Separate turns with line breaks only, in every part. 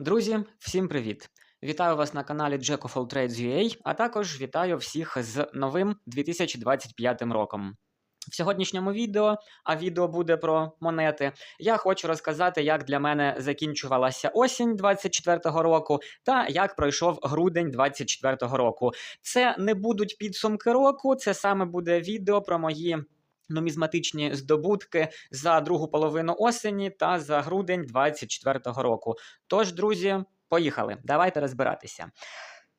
Друзі, всім привіт! Вітаю вас на каналі Jack of All Trades UA, а також вітаю всіх з новим 2025 роком. В сьогоднішньому відео, а відео буде про монети, я хочу розказати, як для мене закінчувалася осінь 24-го року та як пройшов грудень 24-го року. Це не будуть підсумки року, це саме буде відео про мої нумізматичні здобутки за другу половину осені та за грудень 24-го року. Тож, друзі, поїхали. Давайте розбиратися.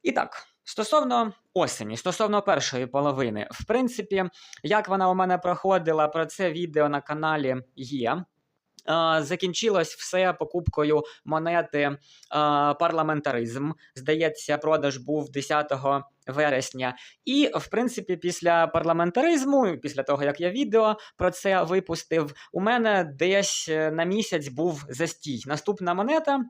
І так, стосовно осені, стосовно першої половини, в принципі, як вона у мене проходила, про це відео на каналі є. Закінчилось все покупкою монети парламентаризм. Здається, продаж був 10 вересня. І, в принципі, після парламентаризму, після того як я відео про це випустив, у мене десь е, на місяць був застій. Наступна монета.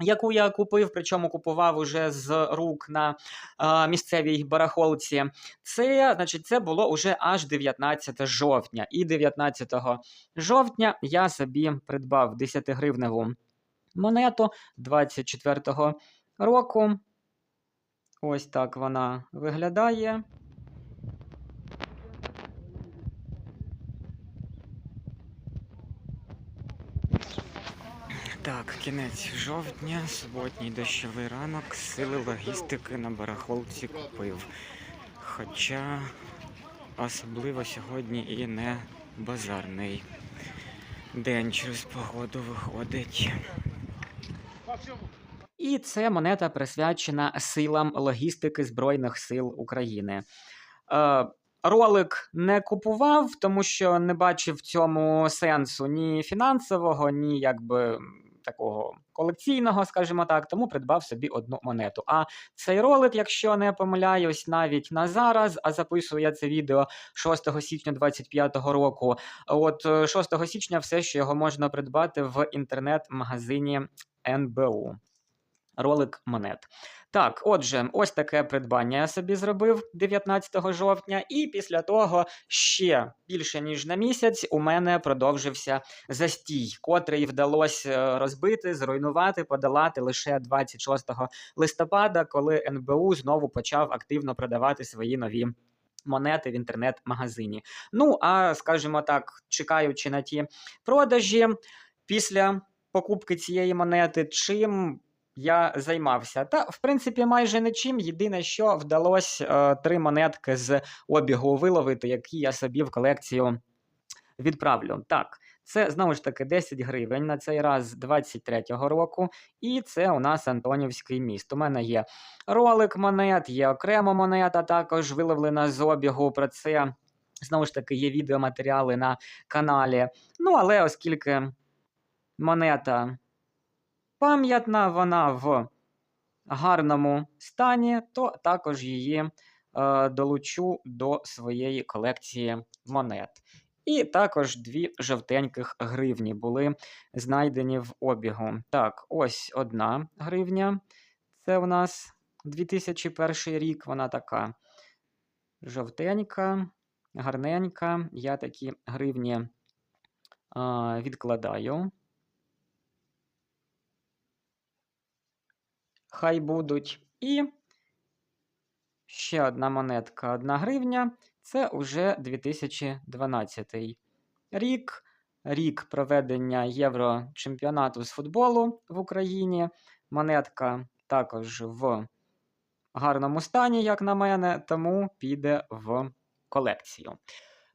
Яку я купив, причому купував уже з рук на е, місцевій барахолці. Це, значить, це було уже аж 19 жовтня. І 19 жовтня я собі придбав 10-гривневу монету 24-го року. Ось так вона виглядає. Так, кінець жовтня, суботній дощовий ранок, сили логістики на барахолці купив. Хоча особливо сьогодні і не базарний день через погоду виходить. І це монета присвячена силам логістики Збройних сил України. Е, ролик не купував, тому що не бачив в цьому сенсу ні фінансового, ні якби такого колекційного, скажімо так, тому придбав собі одну монету. А цей ролик, якщо не помиляюсь, навіть на зараз, а записую я це відео 6 січня 2025 року. От е, 6 січня все, що його можна придбати в інтернет-магазині НБУ. Ролик монет. Так, отже, ось таке придбання я собі зробив 19 жовтня, і після того ще більше ніж на місяць у мене продовжився застій, котрий вдалося е, розбити, зруйнувати, подолати лише 26 листопада, коли НБУ знову почав активно продавати свої нові. Монети в інтернет-магазині. Ну, а скажімо так, чекаючи на ті продажі після покупки цієї монети, чим я займався. Та, в принципі, майже нічим. Єдине, що вдалося е, три монетки з обігу виловити, які я собі в колекцію відправлю. Так, це знову ж таки 10 гривень на цей раз 23-го року. І це у нас Антонівський міст. У мене є ролик монет, є окрема монета, також виловлена з обігу. Про це знову ж таки є відеоматеріали на каналі. Ну, але оскільки монета пам'ятна, вона в гарному стані, то також її е, долучу до своєї колекції монет. І також дві жовтеньких гривні були знайдені в обігу. Так, ось одна гривня. Це у нас 2001 рік. Вона така жовтенька, гарненька. Я такі гривні е, відкладаю. Хай будуть. І ще одна монетка, одна гривня. Це уже 2012 рік. Рік проведення Єврочемпіонату з футболу в Україні. Монетка також в гарному стані, як на мене, тому піде в колекцію.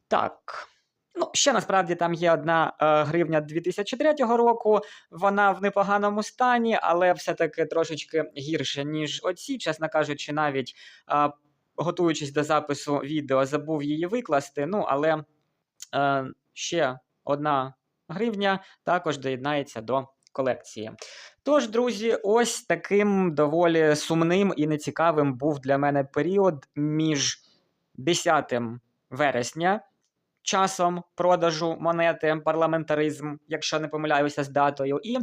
Так. Ну, ще насправді там є одна е, гривня 2003 року. Вона в непоганому стані, але все-таки трошечки гірше, ніж оці. Чесно кажучи, навіть е, готуючись до запису відео, забув її викласти. Ну, але е, ще одна гривня також доєднається до колекції. Тож, друзі, ось таким доволі сумним і нецікавим був для мене період між 10 вересня часом продажу монети парламентаризм, якщо не помиляюся з датою, і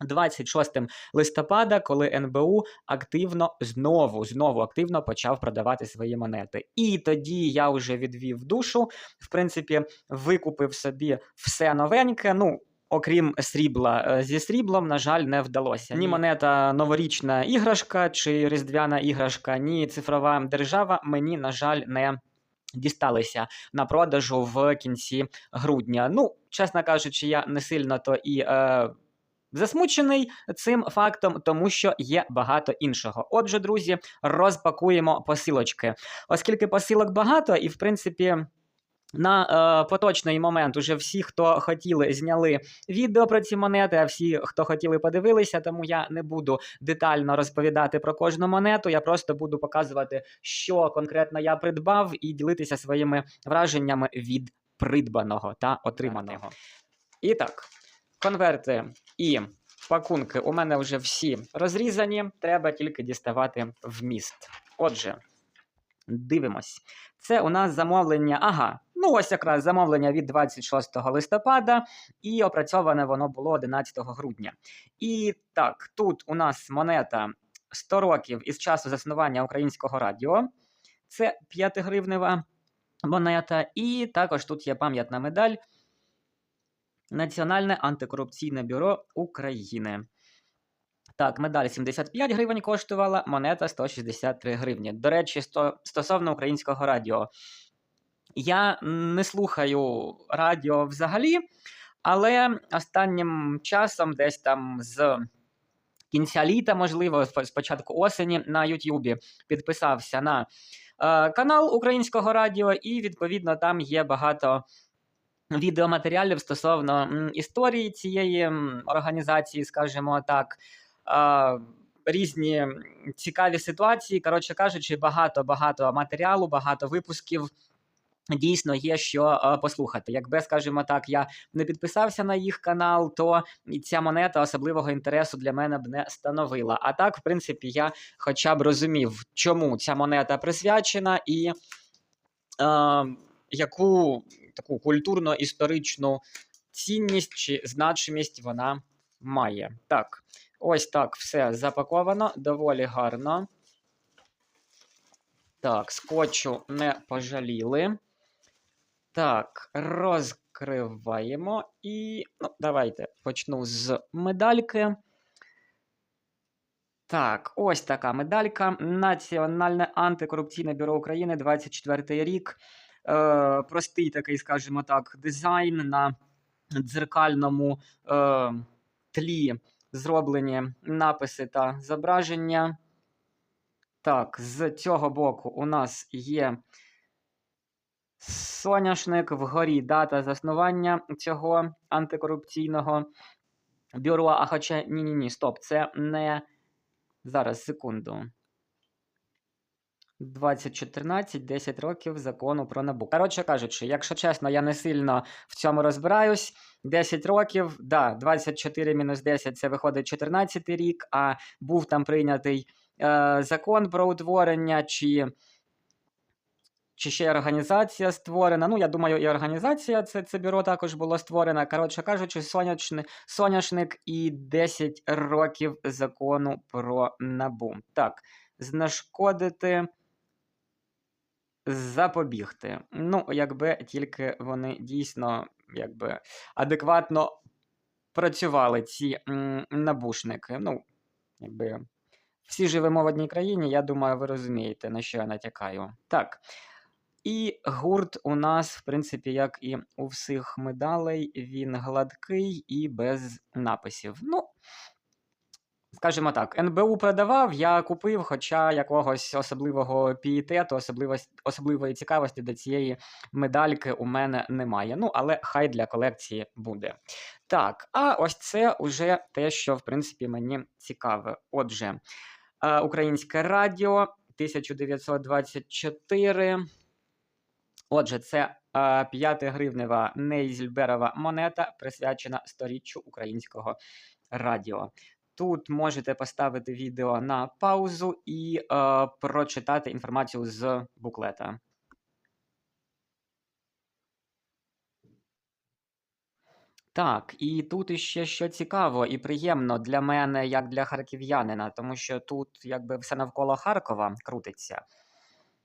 26 листопада, коли НБУ активно знову знову активно почав продавати свої монети. І тоді я вже відвів душу, в принципі, викупив собі все новеньке. Ну, Окрім срібла, Е, зі сріблом, на жаль, не вдалося. Ні монета новорічна іграшка чи різдвяна іграшка, ні цифрова держава мені, на жаль, не дісталися на продажу в кінці грудня. Ну, чесно кажучи, я не сильно то і. Е, Засмучений цим фактом, тому що є багато іншого. Отже, друзі, розпакуємо посилочки. Оскільки посилок багато, і в принципі. На е, поточний момент уже всі, хто хотіли, зняли відео про ці монети, а всі, хто хотіли, подивилися, тому я не буду детально розповідати про кожну монету. Я просто буду показувати, що конкретно я придбав, і ділитися своїми враженнями від придбаного та отриманого. І так, конверти і пакунки у мене вже всі розрізані. Треба тільки діставати вміст. Отже, дивимось. Це у нас замовлення. Ага, ну ось якраз замовлення від 26 листопада, і опрацьоване воно було 11 грудня. І так, тут у нас монета 100 років із часу заснування українського радіо. Це 5 гривнева монета. І також тут є пам'ятна медаль. Національне антикорупційне бюро України. Так, медаль 75 гривень коштувала, монета 163 гривні. До речі, сто, стосовно українського радіо. Я не слухаю радіо взагалі, але останнім часом, десь там з кінця літа, можливо, з початку осені, на Ютубі підписався на е, канал Українського радіо, і, відповідно, там є багато відеоматеріалів стосовно історії цієї організації, скажімо так. Різні цікаві ситуації. Коротше кажучи, багато-багато матеріалу, багато випусків. Дійсно, є що послухати. Якби, скажімо так, я не підписався на їх канал, то ця монета особливого інтересу для мене б не становила. А так, в принципі, я хоча б розумів, чому ця монета присвячена і е, яку таку культурно-історичну цінність чи значимість вона має. Так, ось так все запаковано доволі гарно. Так, скотчу не пожаліли. Так, розкриваємо і. Ну, давайте почну з медальки. Так, ось така медалька. Національне антикорупційне бюро України 24 рік. Е, Простий такий, скажімо так, дизайн на дзеркальному е, тлі зроблені написи та зображення. Так, з цього боку у нас є соняшник вгорі дата заснування цього антикорупційного бюро. А хоча ні-ні ні, стоп, це не зараз секунду. 2014, 10 років закону про НАБУ. Коротше кажучи, якщо чесно, я не сильно в цьому розбираюсь. 10 років, да, 24 мінус 10 це виходить 14 рік, а був там прийнятий е, закон про утворення, чи чи ще організація створена. Ну, я думаю, і організація це це бюро також було створено. Коротше кажучи, соняшник, соняшник і 10 років закону про набу. Так, знешкодити, запобігти. Ну, якби тільки вони дійсно якби, адекватно працювали, ці м, набушники. Ну, якби. Всі живемо в одній країні, я думаю, ви розумієте, на що я натякаю. Так. І гурт у нас, в принципі, як і у всіх медалей, він гладкий і без написів. Ну, скажімо так, НБУ продавав, я купив, хоча якогось особливого пієтету, особливої цікавості до цієї медальки у мене немає. Ну, але хай для колекції буде. Так, а ось це уже те, що, в принципі, мені цікаве. Отже, Українське радіо 1924. Отже, це 5-гривнева Нейзельберова монета, присвячена сторіччю українського радіо. Тут можете поставити відео на паузу і е, прочитати інформацію з буклета. Так, і тут іще що цікаво і приємно для мене, як для харків'янина, тому що тут якби все навколо Харкова крутиться.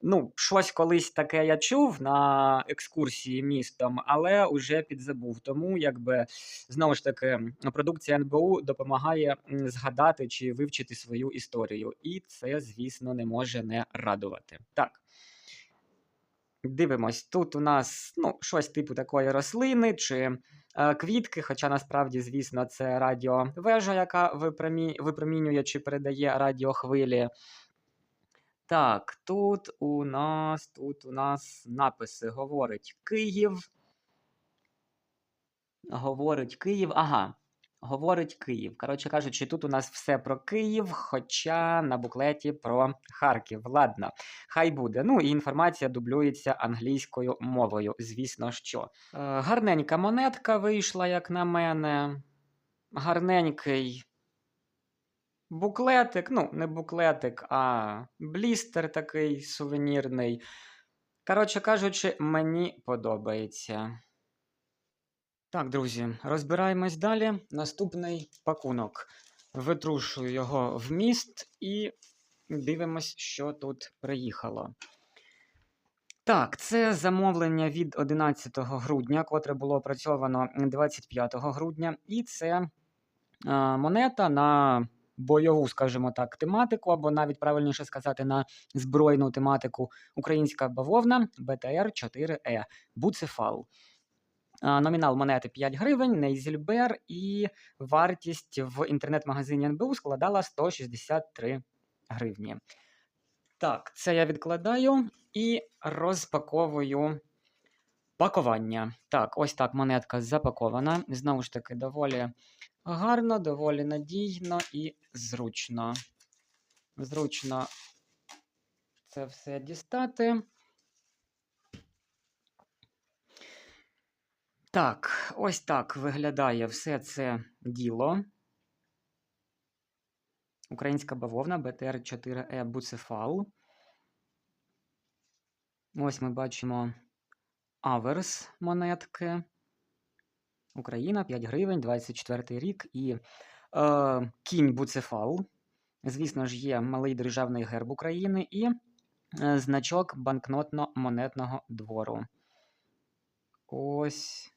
Ну, щось колись таке я чув на екскурсії містом, але уже підзабув. Тому, якби знову ж таки, продукція НБУ допомагає згадати чи вивчити свою історію. І це, звісно, не може не радувати. Так. Дивимось, тут у нас ну, щось типу такої рослини чи е, квітки, хоча насправді, звісно, це радіовежа, яка випромінює чи передає радіохвилі. Так, тут у нас тут у нас написи говорить Київ. Говорить Київ. Ага. Говорить Київ. Коротше кажучи, тут у нас все про Київ, хоча на буклеті про Харків. Ладно, хай буде. Ну і інформація дублюється англійською мовою, звісно що. Е, гарненька монетка вийшла, як на мене. Гарненький буклетик. Ну, не буклетик, а блістер такий сувенірний. Коротше кажучи, мені подобається. Так, друзі, розбираємось далі. Наступний пакунок. Витрушую його в міст і дивимось, що тут приїхало. Так, це замовлення від 11 грудня, котре було опрацьовано 25 грудня, і це а, монета на бойову, скажімо так, тематику, або навіть правильніше сказати, на збройну тематику Українська бавовна БТР 4Е Буцефал. Номінал монети 5 гривень, Нейзельбер, і вартість в інтернет-магазині НБУ складала 163 гривні. Так, це я відкладаю і розпаковую пакування. Так, ось так монетка запакована. Знову ж таки, доволі гарно, доволі надійно і зручно. Зручно це все дістати. Так, ось так виглядає все це діло. Українська бавовна БТР 4Е Буцефал. Ось ми бачимо аверс монетки. Україна 5 гривень, 24 рік і е, кінь Буцефал. Звісно ж, є малий державний герб України і е, значок банкнотно-монетного двору. Ось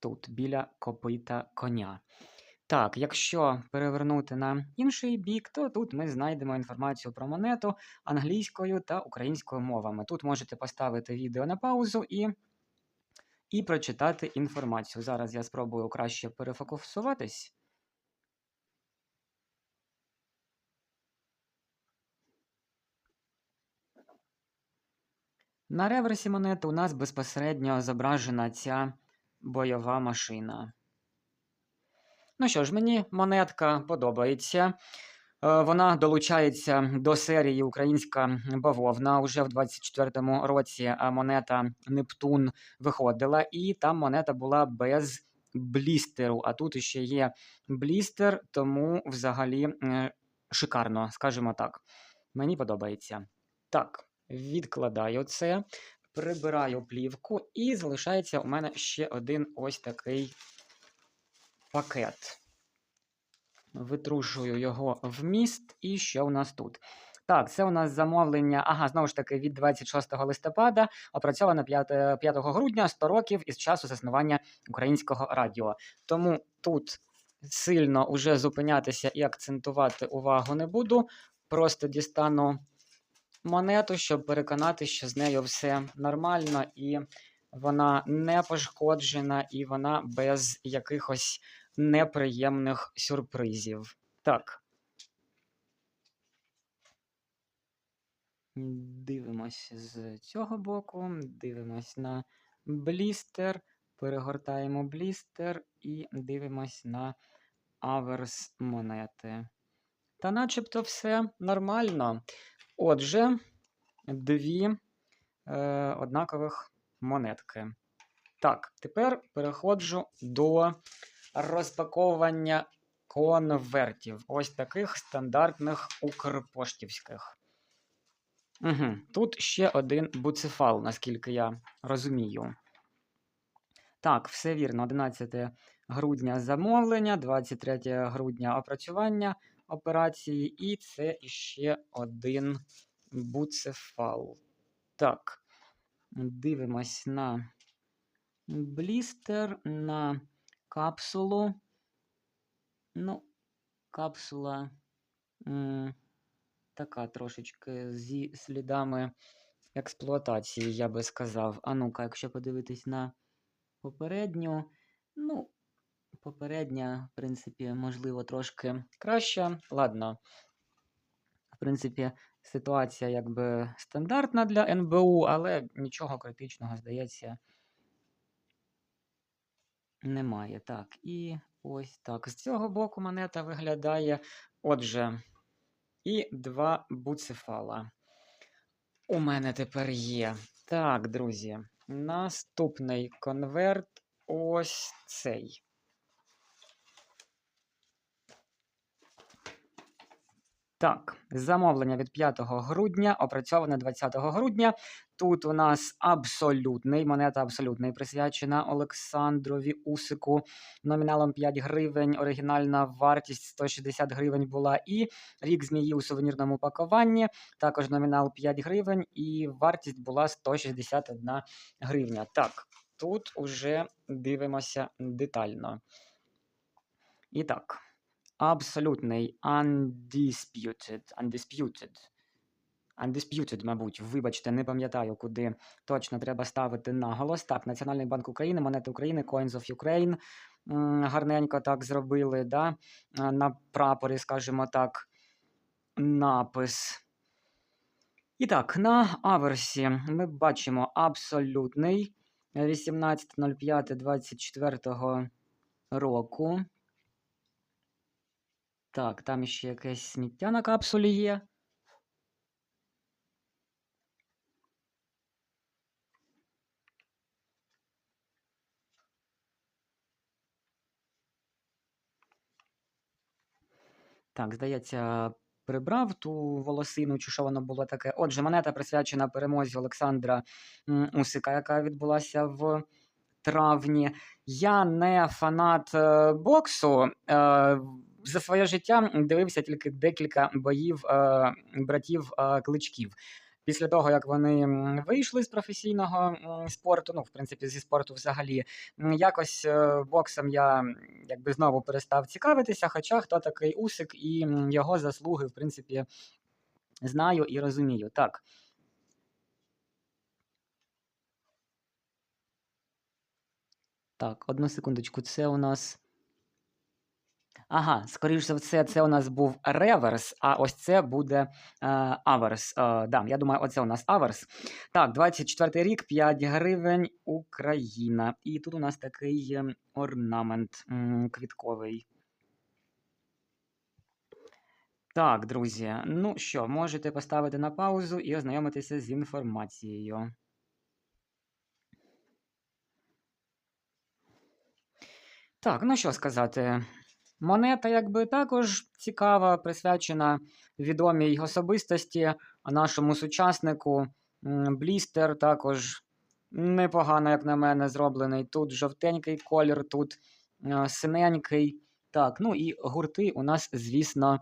тут, біля копита коня. Так, якщо перевернути на інший бік, то тут ми знайдемо інформацію про монету англійською та українською мовами. Тут можете поставити відео на паузу і і прочитати інформацію. Зараз я спробую краще перефокусуватись. На реверсі монети у нас безпосередньо зображена ця бойова машина. Ну що ж, мені монетка подобається. Е, вона долучається до серії Українська бавовна. Уже в 24-му році монета Нептун виходила, і там монета була без блістеру. А тут ще є блістер, тому взагалі е, шикарно, скажімо так. Мені подобається. Так, відкладаю це, прибираю плівку, і залишається у мене ще один ось такий пакет. Витрушую його в міст. І що у нас тут? Так, це у нас замовлення. Ага, знову ж таки, від 26 листопада опрацьовано 5 5 грудня 100 років із часу заснування українського радіо. Тому тут сильно уже зупинятися і акцентувати увагу не буду. Просто дістану монету, щоб переконати, що з нею все нормально і вона не пошкоджена, і вона без якихось неприємних сюрпризів. Так. Дивимось з цього боку, дивимось на блістер, перегортаємо блістер і дивимось на аверс монети. Та начебто все нормально. Отже, дві е, однакових монетки. Так, тепер переходжу до розпаковування конвертів. Ось таких стандартних укрпоштівських. Угу. Тут ще один буцефал, наскільки я розумію. Так, все вірно. 11 грудня замовлення, 23 грудня опрацювання операції, і це ще один буцефал. Так, дивимось на блістер, на капсулу. Ну, капсула м, така трошечки зі слідами експлуатації, я би сказав. А ну-ка, якщо подивитись на попередню, ну, попередня, в принципі, можливо, трошки краща. Ладно. В принципі, ситуація якби стандартна для НБУ, але нічого критичного, здається, немає. Так, і ось так. З цього боку монета виглядає. Отже, і два буцефала. У мене тепер є. Так, друзі, наступний конверт ось цей. Так, замовлення від 5 грудня, опрацьоване 20 грудня. Тут у нас абсолютний монета абсолютний присвячена Олександрові Усику номіналом 5 гривень. Оригінальна вартість 160 гривень була. І рік змії у сувенірному пакуванні. Також номінал 5 гривень, і вартість була 161 гривня. Так, тут уже дивимося детально. І так. Абсолютний undisputed, undisputed. Undisputed, мабуть, вибачте, не пам'ятаю, куди точно треба ставити наголос. Так, Національний банк України, монети України, Coins of Ukraine. Гарненько так зробили. да? На прапорі, скажімо так, напис. І так, на аверсі ми бачимо абсолютний 18.05.24 року. Так, там ще якесь сміття на капсулі є. Так, здається, прибрав ту волосину, чи що воно було таке. Отже, монета присвячена перемозі Олександра Усика, яка відбулася в травні. Я не фанат е, боксу. За своє життя дивився тільки декілька боїв е, братів е, кличків. Після того, як вони вийшли з професійного спорту, ну, в принципі, зі спорту взагалі, якось е, боксом я якби знову перестав цікавитися. Хоча хто такий Усик і його заслуги, в принципі, знаю і розумію. Так. Так, одну секундочку, це у нас. Ага, скоріш за все, це у нас був реверс, а ось це буде е, аверс. Е, да, я думаю, оце у нас аверс. Так, 24 рік, 5 гривень, Україна. І тут у нас такий ем, орнамент квітковий. Так, друзі, ну що, можете поставити на паузу і ознайомитися з інформацією. Так, ну що сказати. Монета, якби також цікава, присвячена відомій особистості, нашому сучаснику. Блістер також непогано, як на мене, зроблений. Тут жовтенький колір, тут е, синенький. Так, ну і гурти у нас, звісно,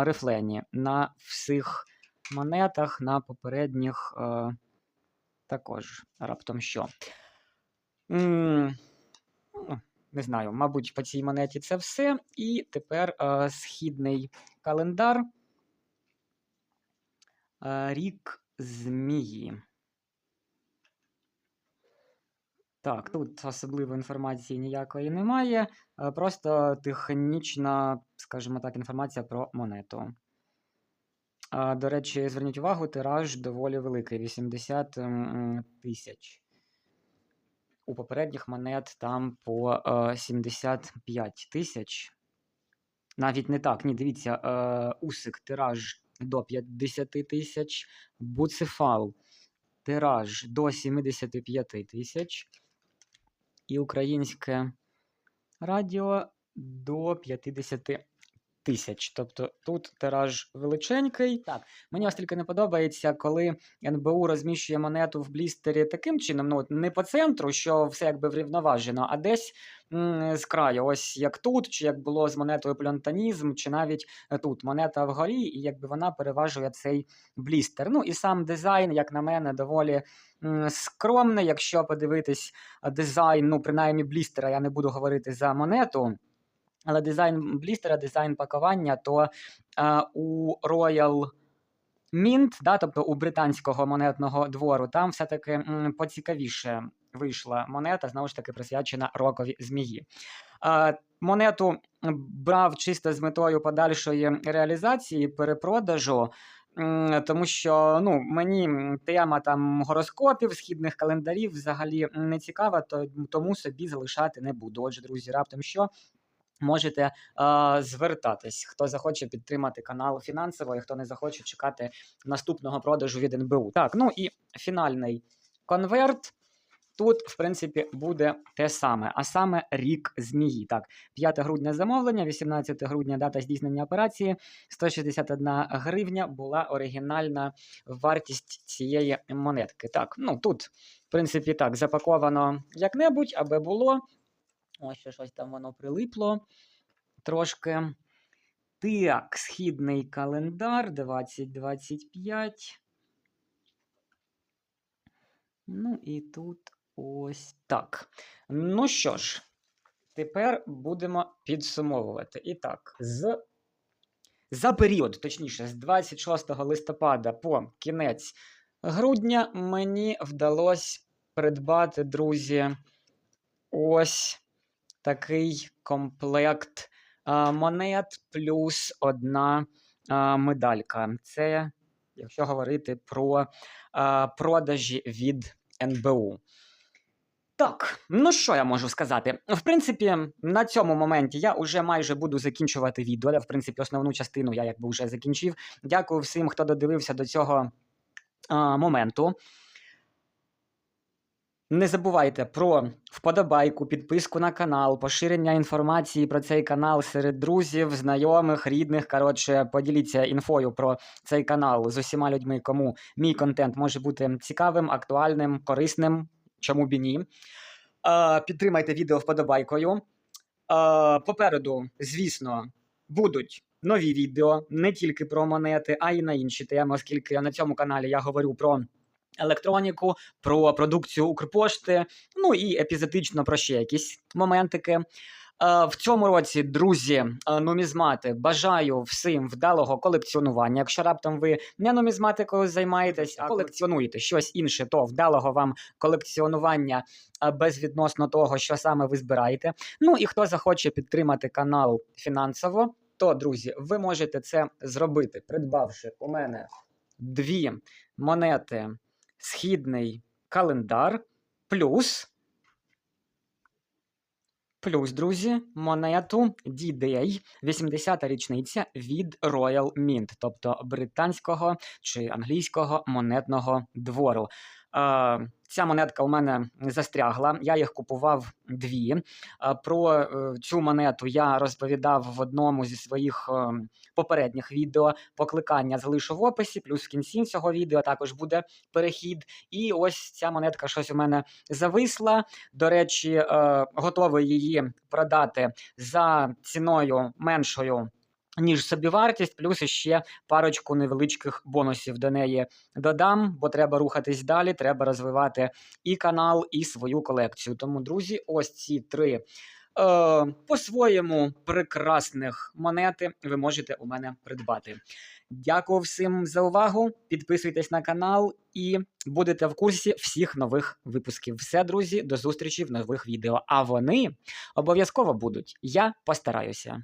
рифлені. На всіх монетах, на попередніх е, також раптом що. М не знаю, мабуть, по цій монеті це все. І тепер е, східний календар. Е, рік змії. Так, тут особливої інформації ніякої немає. Е, просто технічна, скажімо так, інформація про монету. Е, до речі, зверніть увагу, тираж доволі великий 80 тисяч. У попередніх монет там по е, 75 тисяч. Навіть не так. Ні, дивіться, е, усик тираж до 50 тисяч, буцефал тираж до 75 тисяч. І українське радіо до 55 тисяч. Тобто тут тираж величенький. Так, мені ось тільки не подобається, коли НБУ розміщує монету в блістері таким чином, ну не по центру, що все якби врівноважено, а десь м, з краю, ось як тут, чи як було з монетою плюнтанізм, чи навіть е, тут монета вгорі, і якби вона переважує цей блістер. Ну і сам дизайн, як на мене, доволі скромний. Якщо подивитись дизайн, ну принаймні блістера, я не буду говорити за монету. Але дизайн блістера, дизайн пакування, то а, у Royal Mint, да, тобто у британського монетного двору, там все-таки м, поцікавіше вийшла монета, знову ж таки, присвячена рокові змії. А, монету брав чисто з метою подальшої реалізації, перепродажу. Тому що ну, мені тема там гороскопів, східних календарів взагалі не цікава, то, тому собі залишати не буду. Отже, друзі, раптом що можете е, звертатись. Хто захоче підтримати канал фінансово, і хто не захоче чекати наступного продажу від НБУ. Так, ну і фінальний конверт. Тут, в принципі, буде те саме, а саме рік змії. Так, 5 грудня замовлення, 18 грудня дата здійснення операції, 161 гривня була оригінальна вартість цієї монетки. Так, ну тут, в принципі, так, запаковано як-небудь, аби було. Ось ще щось там воно прилипло трошки. Так, східний календар 2025. Ну і тут ось так. Ну що ж, тепер будемо підсумовувати. І так, з... за період, точніше, з 26 листопада по кінець грудня мені вдалося придбати, друзі, ось такий комплект а, монет плюс одна а, медалька. Це, якщо говорити про а, продажі від НБУ. Так, ну що я можу сказати? В принципі, на цьому моменті я вже майже буду закінчувати відео. В принципі, основну частину я якби вже закінчив. Дякую всім, хто додивився до цього а, моменту. Не забувайте про вподобайку, підписку на канал, поширення інформації про цей канал серед друзів, знайомих, рідних. Коротше, поділіться інфою про цей канал з усіма людьми, кому мій контент може бути цікавим, актуальним, корисним. Чому б і ні? Підтримайте відео вподобайкою. Попереду, звісно, будуть нові відео не тільки про монети, а й на інші теми, оскільки на цьому каналі я говорю про електроніку, про продукцію Укрпошти, ну і епізодично про ще якісь моментики. Е, В цьому році, друзі, е, нумізмати, бажаю всім вдалого колекціонування. Якщо раптом ви не нумізматикою займаєтесь, а колекціонуєте щось інше, то вдалого вам колекціонування е, безвідносно того, що саме ви збираєте. Ну і хто захоче підтримати канал фінансово, то друзі, ви можете це зробити, придбавши у мене дві монети східний календар плюс. Плюс, друзі, монету D-Day 80-та річниця від Royal Mint, тобто британського чи англійського монетного двору. Ця монетка у мене застрягла. Я їх купував дві. Е, Про е, цю монету я розповідав в одному зі своїх е, попередніх відео. Покликання залишу в описі, плюс в кінці цього відео також буде перехід. І ось ця монетка щось у мене зависла. До речі, готовий її продати за ціною меншою. Ніж собівартість, плюс ще парочку невеличких бонусів до неї додам, бо треба рухатись далі, треба розвивати і канал, і свою колекцію. Тому, друзі, ось ці три е, по-своєму прекрасних монети ви можете у мене придбати. Дякую всім за увагу. Підписуйтесь на канал і будете в курсі всіх нових випусків. Все, друзі, до зустрічі в нових відео. А вони обов'язково будуть. Я постараюся.